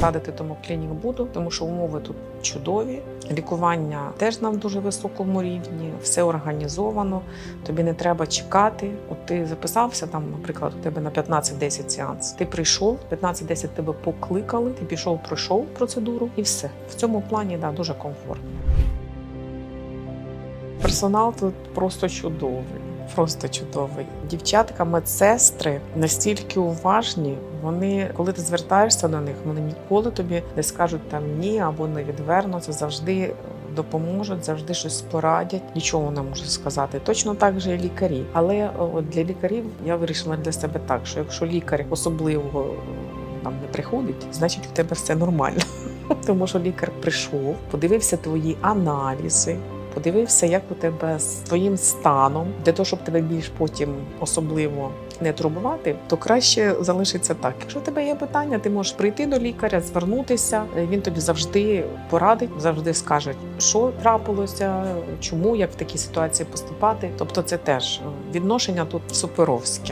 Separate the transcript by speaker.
Speaker 1: радити тому клінік буду, тому що умови тут чудові. Лікування теж на дуже високому рівні, все організовано. Тобі не треба чекати. От ти записався там, наприклад, у тебе на 15-10 сеанс. Ти прийшов, 15-10 тебе покликали, ти пішов, пройшов процедуру і все. В цьому плані да, дуже комфортно. Персонал тут просто чудовий. Просто чудовий. Дівчатка, медсестри настільки уважні. Вони, коли ти звертаєшся до них, вони ніколи тобі не скажуть там ні або не відвернуться, завжди допоможуть, завжди щось порадять. Нічого не можу сказати. Точно так же і лікарі. Але от для лікарів я вирішила для себе так, що якщо лікар особливо там не приходить, значить у тебе все нормально. Тому що лікар прийшов, подивився твої аналізи, подивився, як у тебе з твоїм станом, для того, щоб тебе більш потім особливо не турбувати, то краще залишиться так. Якщо у тебе є питання, ти можеш прийти до лікаря, звернутися. Він тобі завжди порадить, завжди скаже, що трапилося, чому, як в такій ситуації поступати. Тобто, це теж відношення тут суперовське.